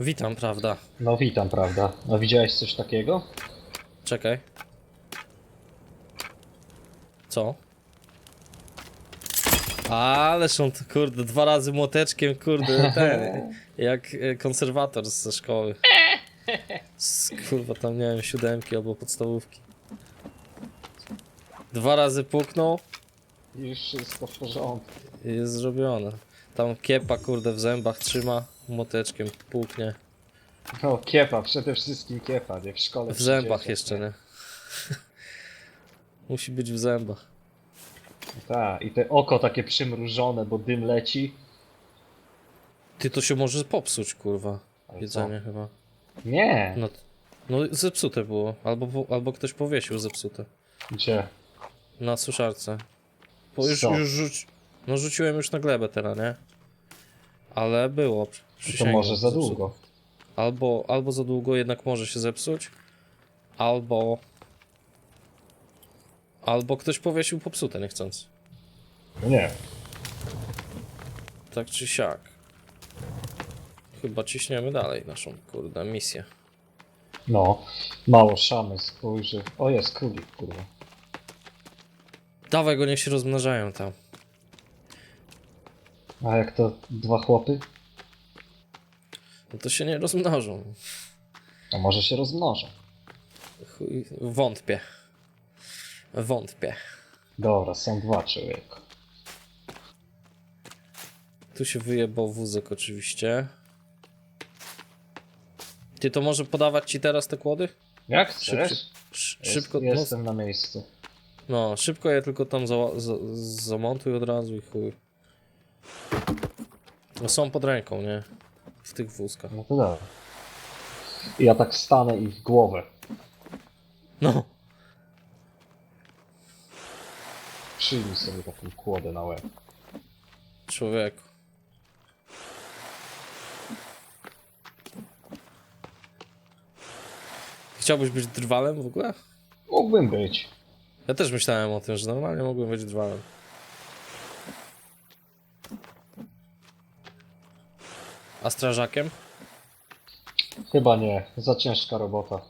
Witam, prawda? No witam, prawda? A widziałeś coś takiego? Czekaj. Co? Ależ on, to, kurde, dwa razy młoteczkiem, kurde, ten, jak e, konserwator ze szkoły. Z, kurwa, tam, nie wiem, siódemki albo podstawówki. Dwa razy puknął Już wszystko w porządku. i jest zrobione. Tam kiepa, kurde, w zębach trzyma, młoteczkiem puknie. No kiepa, przede wszystkim kiepa, nie? W szkole. W zębach jeszcze, nie? Musi być w zębach. Tak, i te oko takie przymrużone, bo dym leci. Ty to się może popsuć, kurwa. Ale Jedzenie chyba. Nie! No, no zepsute było. Albo, albo ktoś powiesił zepsute. Gdzie? Na suszarce. Bo już, Co? już rzuci... No rzuciłem już na glebę teraz, nie? Ale było. To może za długo. Albo, albo za długo jednak może się zepsuć. Albo... Albo ktoś powiesił popsute niechcący. No nie. Tak czy siak. Chyba ciśniemy dalej naszą, kurde, misję. No. Mało szamy spojrzy. O jest królik, kurwa. Dawaj go, niech się rozmnażają tam. A jak to dwa chłopy? No to się nie rozmnożą. A może się rozmnożą. Chuj, wątpię. Wątpię. Dobra, są dwa człowieku. Tu się wyjebał wózek oczywiście. Ty to może podawać ci teraz te kłody? Jak Szybko, chcesz? sz, Jest, szybko, no, Jestem na miejscu. no, szybko je tylko tam za, za, zamontuj od razu i chuj. No są pod ręką, nie? W tych wózkach. No to dobra. I ja tak stanę i w głowę. No. Przyjmij sobie taką kłodę na łeb. Człowieku. Chciałbyś być drwalem w ogóle? Mógłbym być. Ja też myślałem o tym, że normalnie mógłbym być drwalem. A strażakiem? Chyba nie. Za ciężka robota.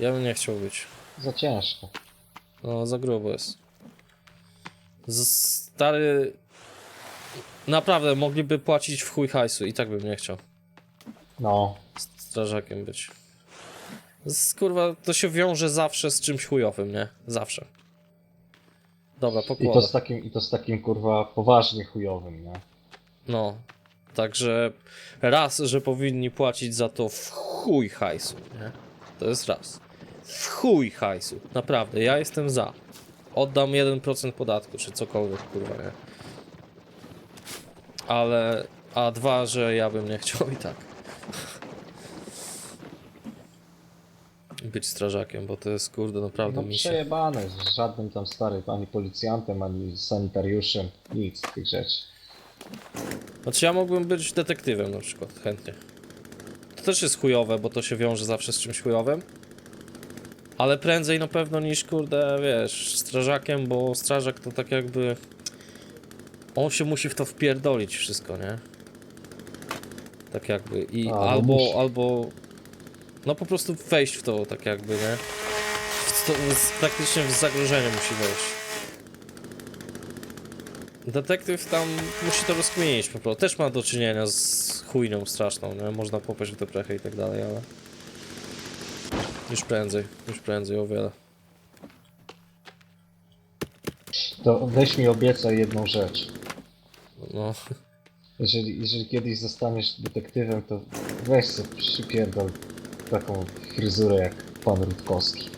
Ja bym nie chciał być. Za ciężka. No, za grubo jest. Z stary... Naprawdę, mogliby płacić w chuj hajsu i tak bym nie chciał. No. strażakiem być. Z, kurwa, to się wiąże zawsze z czymś chujowym, nie? Zawsze. Dobra, I to pokłada. z takim, i to z takim kurwa poważnie chujowym, nie? No. Także raz, że powinni płacić za to w chuj hajsu, nie? To jest raz. W chuj hajsu. Naprawdę, ja jestem za. Oddam 1% podatku, czy cokolwiek, kurwa, nie? Ale... A dwa, że ja bym nie chciał i tak. Być strażakiem, bo to jest, kurde, naprawdę No misja. przejebane. z Żadnym tam starym ani policjantem, ani sanitariuszem. Nic z tych rzeczy. Znaczy ja mógłbym być detektywem na przykład, chętnie. To też jest chujowe, bo to się wiąże zawsze z czymś chujowym. Ale prędzej na pewno niż, kurde, wiesz, strażakiem, bo strażak to tak jakby... On się musi w to wpierdolić wszystko, nie? Tak jakby i A, no albo, musi. albo... No po prostu wejść w to, tak jakby, nie? W to, praktycznie w zagrożenie musi wejść. Detektyw tam musi to rozkminić po prostu. Też ma do czynienia z chujnią straszną, nie? Można popaść w deprechę i tak dalej, ale... Już prędzej, już prędzej o wiele. To weź mi obiecaj jedną rzecz. No, Jeżeli, jeżeli kiedyś zostaniesz detektywem, to weź sobie przypierdol taką fryzurę jak pan Rutkowski.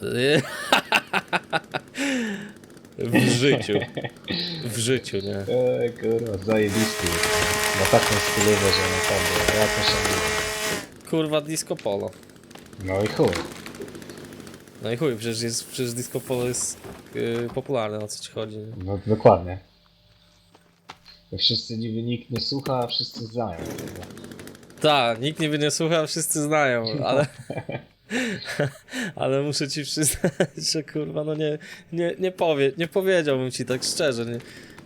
w życiu. W życiu, nie? Eee, kurwa, zajebisty. Ma taką stylowę, że naprawdę, ja szanuję. Kurwa disco polo. No i chuj. No i chuj, przecież, jest, przecież disco polo jest yy, popularne, o co ci chodzi. Nie? No dokładnie. Wszyscy niby nikt nie słucha, a wszyscy znają. Tak, nikt nie nie słucha, wszyscy znają, ale... ale muszę ci przyznać, że kurwa, no nie, nie, nie, powie, nie powiedziałbym ci tak szczerze. Nie,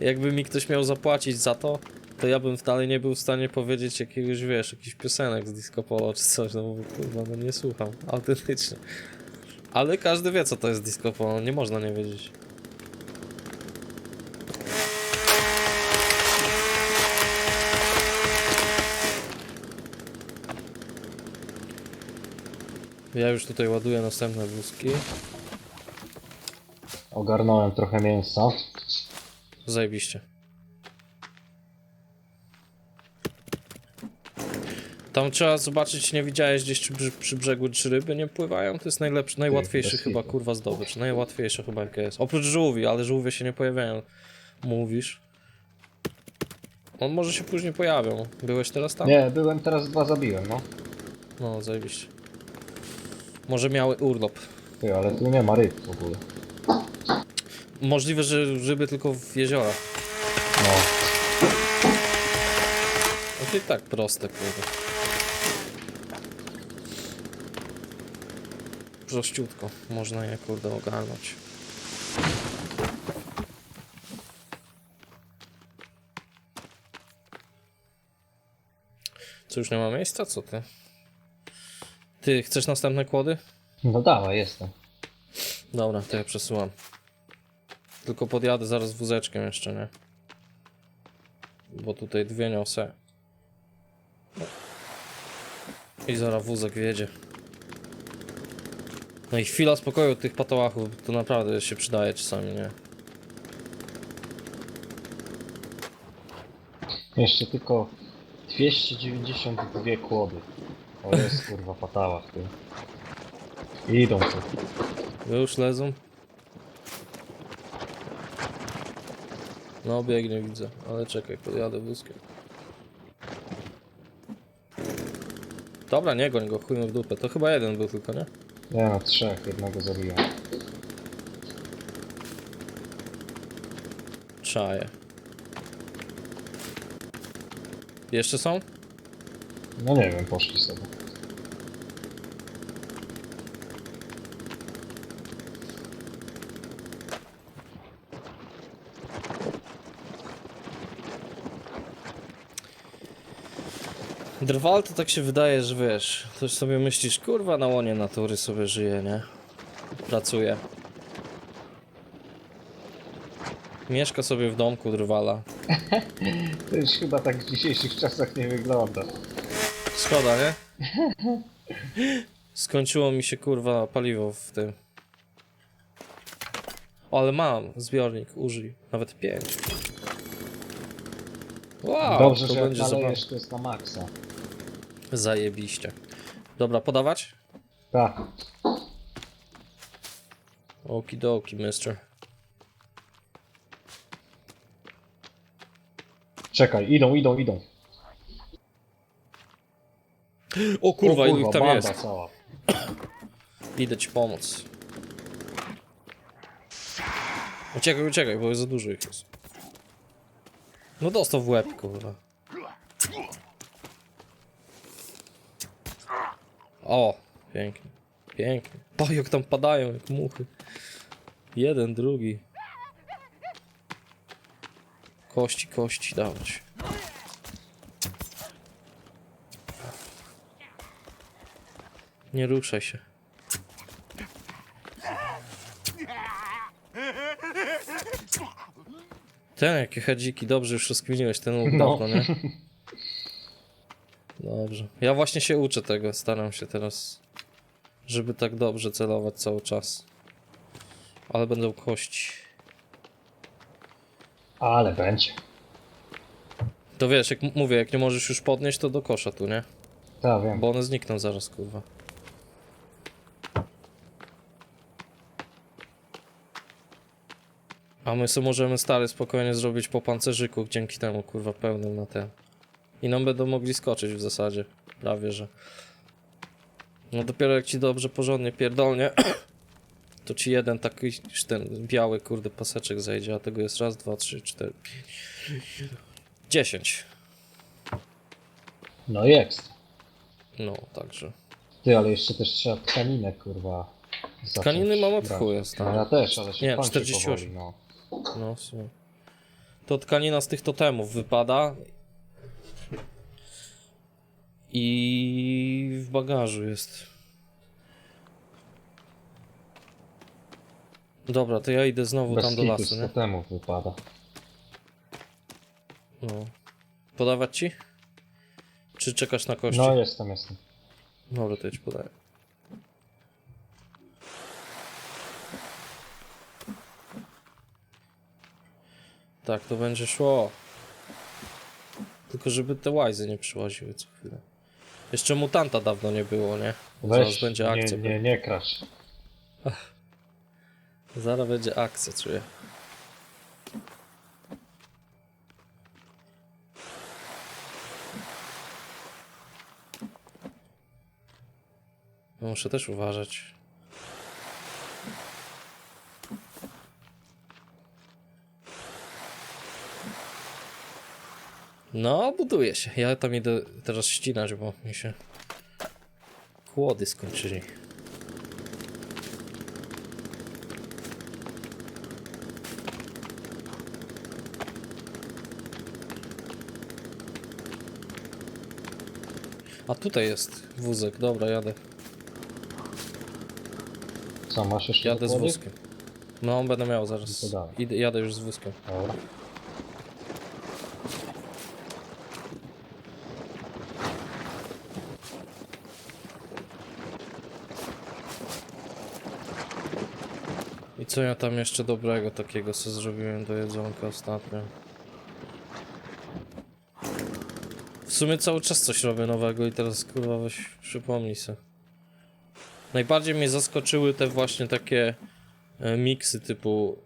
jakby mi ktoś miał zapłacić za to, to ja bym wcale nie był w stanie powiedzieć jakiegoś, wiesz, jakichś piosenek z disco polo czy coś, no bo kurwa, no nie słucham, autentycznie. Ale każdy wie, co to jest disco polo, nie można nie wiedzieć. Ja już tutaj ładuję następne wózki. Ogarnąłem trochę mięsa. Zajebiście. Tam trzeba zobaczyć, nie widziałeś gdzieś czy przy, przy brzegu, czy ryby nie pływają? To jest najlepszy, najłatwiejszy chyba, kurwa, zdobycz. Najłatwiejsza chyba jaka jest. Oprócz żółwi, ale żółwie się nie pojawiają. Mówisz. On może się później pojawią. Byłeś teraz tam? Nie, byłem teraz dwa zabiłem, no. No, zajebiście. Może miały urlop. Ty, ale tu nie ma ryb w ogóle. Możliwe, że ryby tylko w jeziorach. No. No to i tak proste, kurde. Prościutko, można je, kurde, ogarnąć. Co, już nie ma miejsca? Co ty? Ty, chcesz następne kłody? No dawaj, jestem. Dobra, to ja przesyłam. Tylko podjadę zaraz wózeczkiem jeszcze, nie? Bo tutaj dwie niosę. I zaraz wózek wjedzie. No i chwila spokoju od tych patołachów, to naprawdę się przydaje czasami, nie? Jeszcze tylko 292 kłody. O jest kurwa patała w tym. Idą tu. Już lezą. No biegnie widzę, ale czekaj, podjadę wózkiem. Dobra, nie goń go, chujmy w dupę. To chyba jeden był tylko, nie? Nie no, trzech, jednego zabiłem. Czaję. Jeszcze są? No nie wiem, poszli sobie. Drwal to tak się wydaje, że wiesz, coś sobie myślisz, kurwa na łonie natury sobie żyje, nie? Pracuje. Mieszka sobie w domku drwala. To już chyba tak w dzisiejszych czasach nie wygląda. Szkoda, nie? Skończyło mi się kurwa paliwo w tym. O, ale mam zbiornik, użyj. Nawet pięć. Wow, Dobrze, to że będzie zabawa. nalejesz, to jest na maksa. Zajebiście. Dobra, podawać? Tak. Okidoki, mister. Czekaj, idą, idą, idą. O kurwa, ilu ich tam banda jest. cała. Idę ci pomóc. Uciekaj, uciekaj, bo jest za dużo ich jest. No dostał w łeb, kurwa. O, pięknie. Pięknie. O, jak tam padają, jak muchy. Jeden, drugi. Kości, kości dawać. Nie ruszaj się. Ten, jakie hadziki, dobrze już rozkminiłeś ten łuk No. dawno, nie? Dobrze. Ja właśnie się uczę tego, staram się teraz, żeby tak dobrze celować cały czas. Ale będą kości. Ale będzie. To wiesz, jak mówię, jak nie możesz już podnieść, to do kosza tu, nie? Tak, wiem. Bo one znikną zaraz, kurwa. A my sobie możemy stary spokojnie zrobić po pancerzyku dzięki temu, kurwa, pełnym na ten. I nam będą mogli skoczyć w zasadzie. Prawie, że. No dopiero jak ci dobrze, porządnie pierdolnie, to ci jeden taki, już ten biały, kurde, paseczek zejdzie, a tego jest raz, dwa, trzy, cztery, pięć, dziesięć. No jest. No, także. Ty, ale jeszcze też trzeba tkaninę, kurwa. zacząć Tkaniny mam od brać. chuja, stary. No ja też, ale się Nie, kończy 48. powoli, no. No w sumie. To tkanina z tych totemów wypada. I w bagażu jest. Dobra, to ja idę znowu Bez tam do lasu, nie? totemów wypada. No. Podawać ci? Czy czekasz na kości? No, jestem, jestem. Dobra, to ja ci podaję. Tak, to będzie szło. Tylko żeby te łajzy nie przyłaziły co chwilę. Jeszcze mutanta dawno nie było, nie? Zaraz Weź, będzie akcja. nie, nie, nie krasz. Zaraz będzie akcja, czuję. Muszę też uważać. No, buduje się. Ja tam idę teraz ścinać, bo mi się kłody skończyli. A tutaj jest wózek, dobra, jadę. Co, masz jeszcze Jadę z wózkiem. No, będę miał zaraz. To dawaj. Idę, jadę już z wózkiem. Dobra. Co ja tam jeszcze dobrego takiego co zrobiłem do jedzonka ostatnio? W sumie cały czas coś robię nowego i teraz kurwa weź przypomnij se. Najbardziej mnie zaskoczyły te właśnie takie e, miksy typu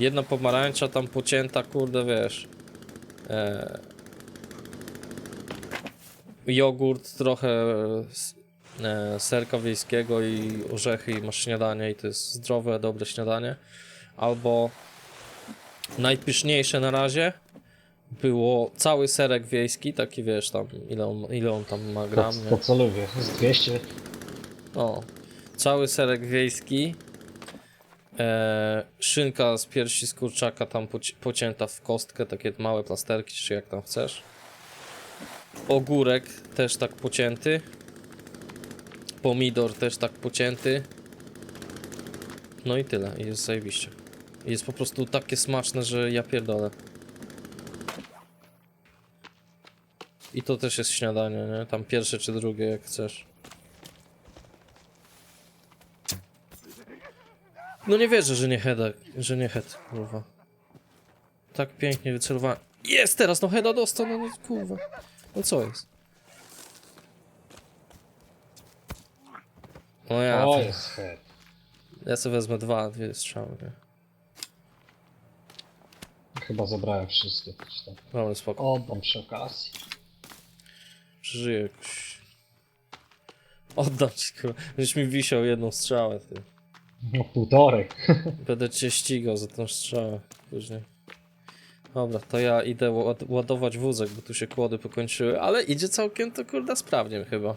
jedna pomarańcza tam pocięta, kurde wiesz. E, jogurt, trochę serka wiejskiego i orzechy i masz śniadanie i to jest zdrowe, dobre śniadanie. Albo najpyszniejsze na razie było cały serek wiejski, taki wiesz tam, ile on, ile on tam ma To, gram, to nie? co lubię, z 200. O, cały serek wiejski, e, szynka z piersi z kurczaka tam poci pocięta w kostkę, takie małe plasterki, czy jak tam chcesz. Ogórek też tak pocięty. Pomidor też tak pocięty. No i tyle, jest zajebiście. Jest po prostu takie smaczne, że ja pierdolę. I to też jest śniadanie, nie? Tam pierwsze czy drugie, jak chcesz. No nie wierzę, że nie heada, że nie head, kurwa. Tak pięknie wycelowałem. Jest teraz, no heada dostał, no kurwa. No co jest? No ja, O, jest head. ja sobie wezmę dwa, dwie strzały, nie? Chyba zabrałem wszystkie. coś tam. Dobra, spoko. Oddam przy okazji. Przeżyję jakoś. Oddam ci, kurwa. Będziesz mi wisiał jedną strzałę, ty. No półtorej. Będę cię ścigał za tą strzałę później. Dobra, to ja idę ład ładować wózek, bo tu się kłody pokończyły, ale idzie całkiem to kurde sprawnie chyba.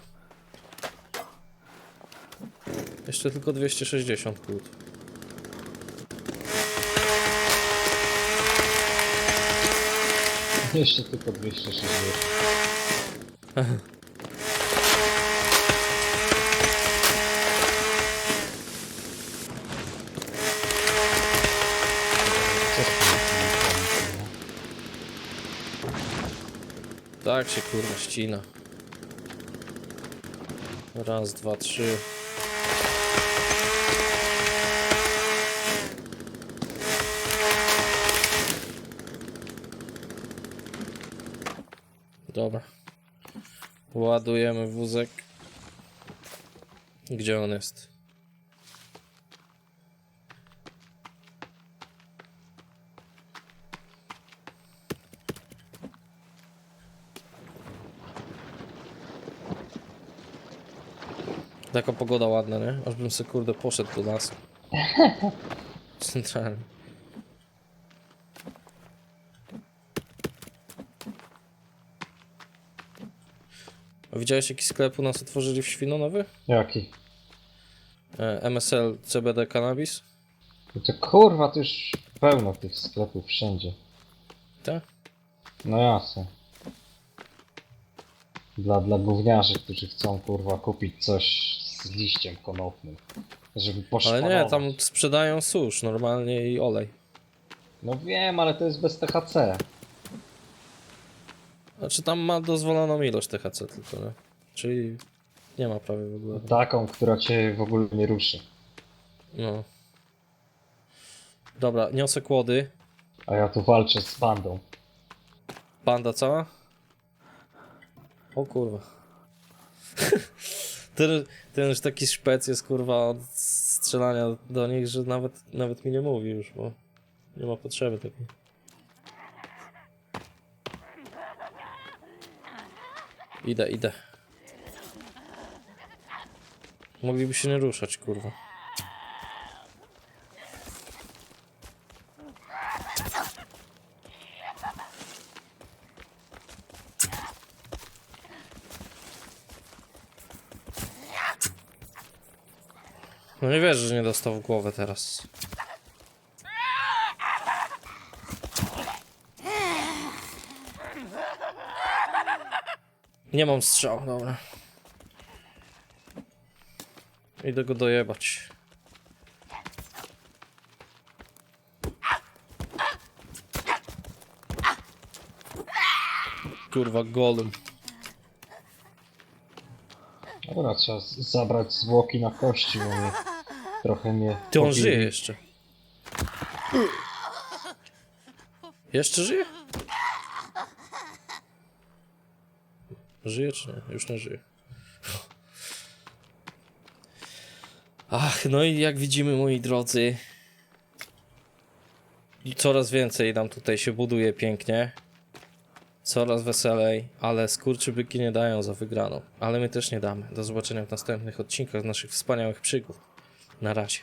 Jeszcze tylko 260 kłód. Jeszcze tylko 260. Co z tym telefonem, Tak się kurwa ścina. Raz, dwa, trzy. Dobra. Ładujemy wózek. Gdzie on jest? Taka pogoda ładna, nie? Aż bym sobie kurde poszedł do lasu. Centralnie. A widziałeś jaki sklep u nas otworzyli w Świnonowy? Jaki? E, MSL CBD Cannabis? No to kurwa, to już pełno tych sklepów wszędzie. Tak? No jasne. Dla, dla gówniarzy, którzy chcą kurwa kupić coś z liściem konopnym. Żeby Ale poszpanować. nie, tam sprzedają susz normalnie i olej. No wiem, ale to jest bez THC. Znaczy tam ma dozwoloną ilość THC tylko, nie? Czyli nie ma prawie w ogóle. Taką, która cię w ogóle nie ruszy. No. Dobra, niosę kłody. A ja tu walczę z bandą. Panda cała? O kurwa. ten, ten już taki szpec jest kurwa od strzelania do nich, że nawet, nawet mi nie mówi już, bo nie ma potrzeby takiej. Idę, idę. Mogliby się nie ruszać, kurwa. No nie wierzę, że nie dostał w głowę teraz. Nie mam strzał, dobra. Idę go dojebać. Kurwa, golem. Dobra, trzeba z- zabrać zwłoki na kości, bo mnie trochę mnie... Ty on pobili. żyje jeszcze. Jeszcze żyje? Żyje czy nie? Już nie żyje. Ach, no i jak widzimy, moi drodzy, coraz więcej nam tutaj się buduje pięknie. Coraz weselej, ale skurczybyki nie dają za wygraną. Ale my też nie damy. Do zobaczenia w następnych odcinkach naszych wspaniałych przygód. Na razie.